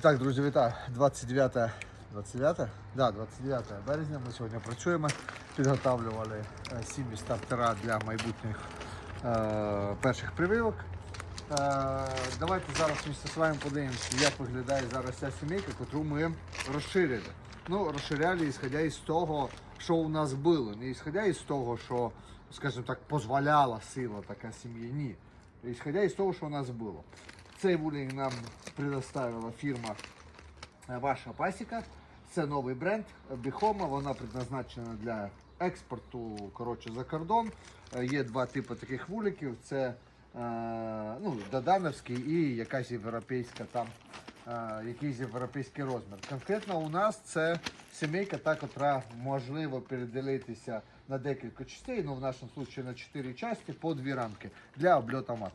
Так, друзі, вітаю. 29, 29? Да, 29 березня. Ми сьогодні працюємо. Підготовлювали е, сім'ї стартера для майбутніх е, перших прививок. Е, давайте зараз місце з вами подивимося, як виглядає зараз ця сімейка, яку ми розширили. Ну, розширяли, ісходя із того, що у нас було. Не ісходя із того, що, скажімо так, дозволяла сила така сім'ї. Ні. Ісходя із того, що у нас було. Цей вулінг нам предоставила фірма е, Ваша Пасіка. Це новий бренд Біхома. Вона предназначена для експорту коротше, за кордон. Е, Є два типи таких вуликів. Це е, ну, Додановський і якась європейська там, якийсь європейський розмір. Конкретно у нас це сімейка, та, котра можливо переділитися на декілька частей, ну в нашому випадку на 4 частини по дві рамки для обльоту маток.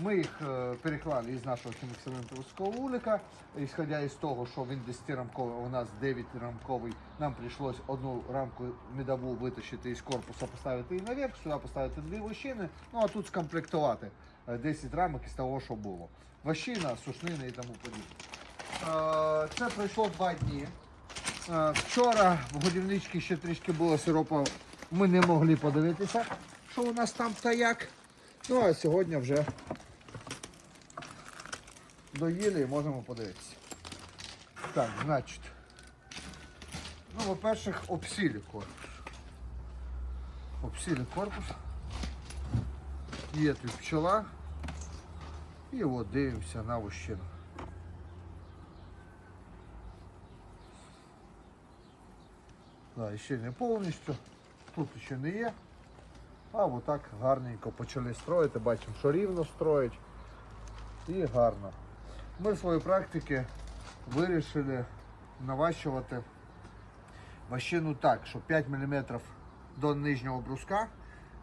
Ми їх е, переклали із нашого хіміксилентовського вулика. Ісходя із того, що він 10-рамковий, у нас 9-рамковий, нам прийшлось одну рамку медову витащити із корпуса, поставити її наверх, сюди поставити дві вощини, ну а тут скомплектувати е, 10 рамок із того, що було. Вощина, сушнини і тому подібне. Е, Це пройшло два дні. Е, Вчора в годівничці ще трішки було сиропу, ми не могли подивитися, що у нас там та як. Ну а сьогодні вже доїли і можемо подивитися. Так, значить. Ну, по-перше, обсілі корпус. Обсілі корпус. Є тут пчела. І от дивимося на вощину. Да, ще не повністю. Тут ще не є. А отак гарненько почали строїти. Бачимо, що рівно строїть. І гарно. Ми в своїй практиці вирішили наващувати ващину так, що 5 мм до нижнього бруска,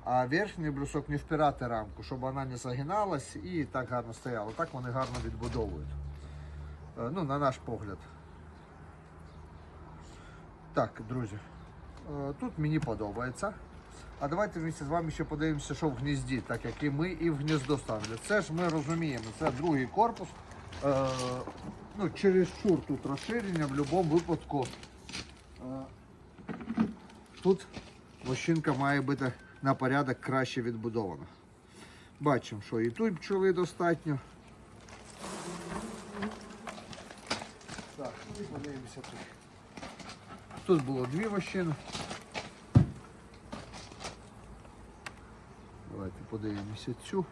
а верхній брусок не впирати рамку, щоб вона не загиналась і так гарно стояла. Так вони гарно відбудовують. Е, Ну, на наш погляд. Так, друзі, е, тут мені подобається. А давайте вместе з вами ще подивимося, що в гнізді, так як і ми і в гніздо ставили. Це ж ми розуміємо, це другий корпус. Е, ну, чересчур тут розширення в будь-якому випадку. Е, тут лощинка має бути на порядок краще відбудована. Бачимо, що і тут пчоли достатньо. Так, і подивимося тут. Тут було дві вощини. Давайте подивимося цю.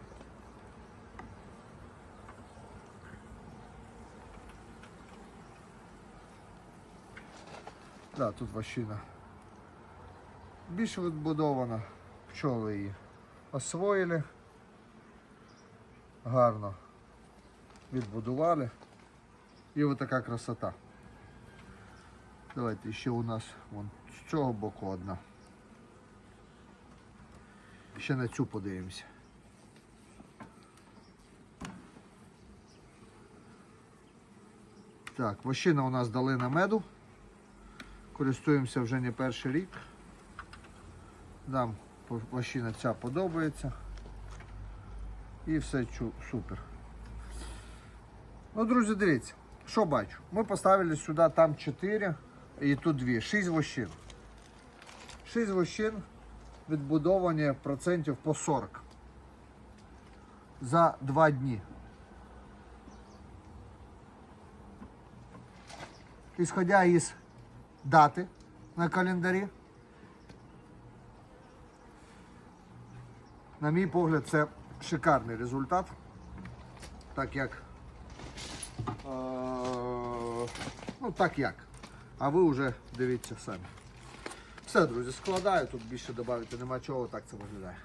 Да, тут вощина більше відбудована, пчоли її освоїли, гарно відбудували. І ось така красота. Давайте ще у нас вон, з цього боку одна. Ще на цю подивимося. Так, вощина у нас долина меду. Користуємося вже не перший рік. Нам вощина ця подобається. І все супер. Ну, друзі, дивіться, що бачу. Ми поставили сюди там 4 і тут 2. 6 вощин. 6 вощин відбудовані процентів по 40 за 2 дні. Ісходя із дати на календарі, на мій погляд, це шикарний результат, так як е, ну так як. А ви вже дивіться самі. Все, друзі, складаю, тут більше додати нема чого, так це виглядає.